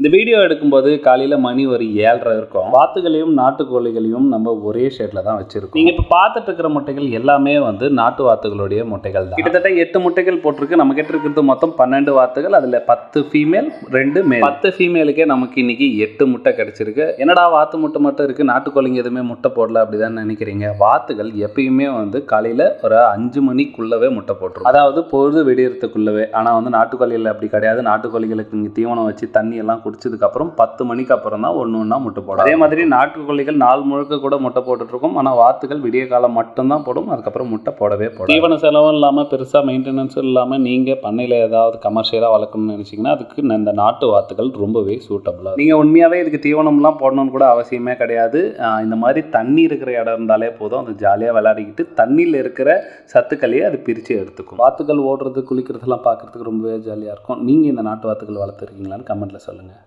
இந்த வீடியோ எடுக்கும்போது காலையில் மணி ஒரு ஏழரை இருக்கும். வாத்துகளையும் நாட்டுக்கோழிகளையும் நம்ம ஒரே ஷேட்டில் தான் வச்சுருக்கோம். நீங்கள் இப்போ பார்த்துட்டு இருக்கிற முட்டைகள் எல்லாமே வந்து நாட்டு வாத்துகளுடைய முட்டைகள் தான். கிட்டத்தட்ட எட்டு முட்டைகள் போட்டிருக்கு. நம்ம கிட்ட இருக்கிறது மொத்தம் பன்னெண்டு வாத்துகள் அதில் பத்து ஃபீமேல் ரெண்டு மேல் பத்து ஃபீமேலுக்கே நமக்கு இன்னைக்கு எட்டு முட்டை கிடைச்சிருக்கு. என்னடா வாத்து முட்டை மட்டும் இருக்குது நாட்டுக்கோழிங்க எதுவுமே முட்டை போடல அப்படிதான் நினைக்கிறீங்க? வாத்துகள் எப்பயுமே வந்து காலையில் ஒரு அஞ்சு மணிக்குள்ளவே முட்டை போட்டுரும். அதாவது பொழுது விடியறதுக்குள்ளவே. ஆனால் வந்து நாட்டுக்கோழிகள் அப்படி கிடையாது. நாட்டுக்கோழிகளுக்கு இங்கே தீவனம் வச்சு தண்ணி எல்லாம் குடிச்சதுக்கப்புறம் பத்து மணிக்கு அப்புறம் தான் ஒன்று ஒன்றா முட்டை போடும். அதே மாதிரி நாட்டுக்கோழிகள் நாள் முழுக்க கூட முட்டை போட்டுட்ருக்கும். ஆனால் வாத்துகள் விடிய காலம் மட்டும்தான் போடும். அதுக்கப்புறம் முட்டை போடவே போடும் தீவன செலவும் இல்லாமல் பெருசாக மெயின்டெனன்ஸும் இல்லாமல் நீங்கள் பண்ணையில் ஏதாவது கமர்ஷியலாக வளர்க்கணும்னு நினச்சிங்கன்னா அதுக்கு இந்த நாட்டு வாத்துகள் ரொம்பவே சூட்டபுளாக நீங்கள் உண்மையாகவே இதுக்கு தீவனம்லாம் போடணும்னு கூட அவசியமே கிடையாது. இந்த மாதிரி தண்ணி இருக்கிற இடம் இருந்தாலே போதும். அது ஜாலியாக விளையாடிக்கிட்டு தண்ணியில் இருக்கிற சத்துக்களையே அது பிரித்து எடுத்துக்கும். வாத்துகள் ஓடுறது குளிக்கிறதெல்லாம் பார்க்குறதுக்கு ரொம்பவே ஜாலியாக இருக்கும். நீங்கள் இந்த நாட்டு வாத்துகள் வளர்த்துருக்கீங்களான்னு கமெண்ட்டில் சொல்லுங்கள்